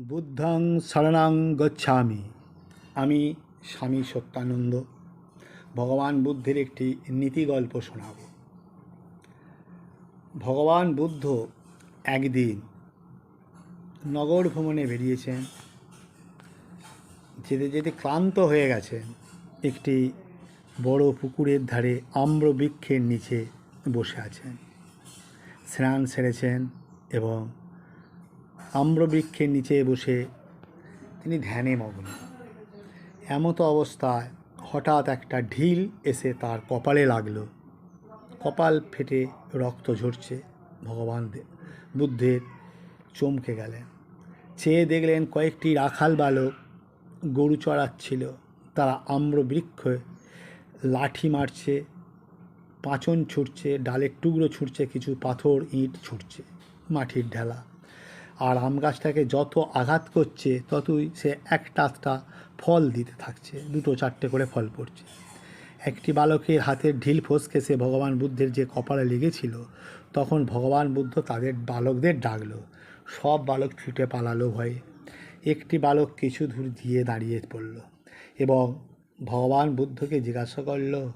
বুদ্ধাং শরণাং গচ্ছামি। আমি স্বামী সত্যানন্দ। ভগবান বুদ্ধের একটি নীতি গল্প শোনাব। ভগবান বুদ্ধ একদিন নগর ভ্রমণে বেরিয়েছেন। যেতে যেতে ক্লান্ত হয়ে গেছেন। একটি বড় পুকুরের ধারে আম্র বৃক্ষের নিচে বসে আছেন। স্নান সেরেছেন এবং আম্রবৃক্ষের নিচে বসে তিনি ধ্যানে মগ্ন। এমতো অবস্থায় হঠাৎ একটা ঢিল এসে তার কপালে লাগল। কপাল ফেটে রক্ত ঝরছে। ভগবান বুদ্ধের চমকে গেলেন। চেয়ে দেখলেন কয়েকটি রাখাল বালক গরু চড়াচ্ছিল। তারা আম্রবৃক্ষ লাঠি মারছে, পাঁচন ছুটছে, ডালের টুকরো ছুটছে, কিছু পাথর, ইট ছুটছে, মাটির ঢেলা। আর আম গাছটাকে যত আঘাত করছে, ততই সে একটা একটা ফল দিতে থাকছে, দুটো চারটে করে ফল পড়ছে। একটি বালকের হাতের ঢিল ফসকে সে ভগবান বুদ্ধের যে কপালে লেগেছিল, তখন ভগবান বুদ্ধ তাদের বালকদের ডাকলো। সব বালক ছুটে পালালো ভয়ে। একটি বালক কিছু দূর দিয়ে দাঁড়িয়ে পড়ল এবং ভগবান বুদ্ধকে জিজ্ঞাসা করল,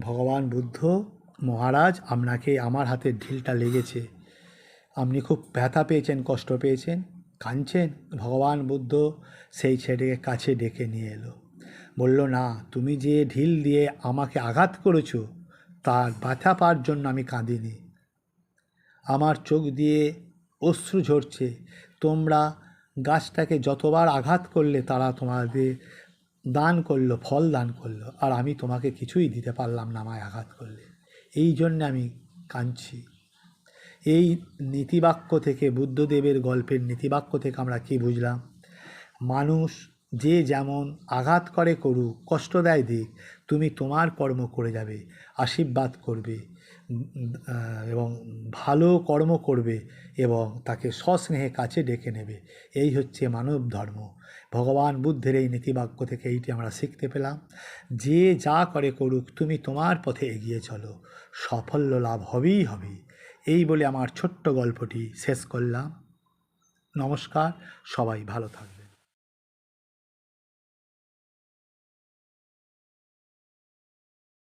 ভগবান বুদ্ধ, মহারাজ, আপনাকে আমার হাতের ঢিলটা লেগেছে। আপনি খুব ব্যথা পেয়েছেন, কষ্ট পেয়েছেন, কাঁদছেন, ভগবান বুদ্ধ সেই ছেলেকে কাছে ডেকে নিয়ে এলো। বলল, না, তুমি যে ঢিল দিয়ে আমাকে আঘাত করেছ, তার ব্যথা পাওয়ার জন্য আমি কাঁদিনি। আমার চোখ দিয়ে অশ্রু ঝরছে। তোমরা গাছটাকে যতবার আঘাত করলে, তারা তোমাদের দান করল, ফল দান করল। আর আমি তোমাকে কিছুই দিতে পারলাম না, আমায় আঘাত করলে। এই জন্যে আমি কাঁদছি। এই নীতিবাক্য থেকে, বুদ্ধদেবের গল্পের নীতিবাক্য থেকে আমরা কি বুঝলাম? মানুষ যে যেমন আঘাত করে করুক, কষ্ট দেয় দিক, তুমি তোমার কর্ম করে যাবে, আশীর্বাদ করবে এবং ভালো কর্ম করবে এবং তাকে সস্নেহে কাছে ডেকে নেবে। এই হচ্ছে মানব ধর্ম। ভগবান বুদ্ধের এই নীতিবাক্য থেকে এইটি আমরা শিখতে পেলাম। যে যা করে করুক, তুমি তোমার পথে এগিয়ে চলো। সাফল্য লাভ হবেই হবে। এই বলে আমার ছোট্ট গল্পটি শেষ করলাম। নমস্কার সবাই ভালো থাকবে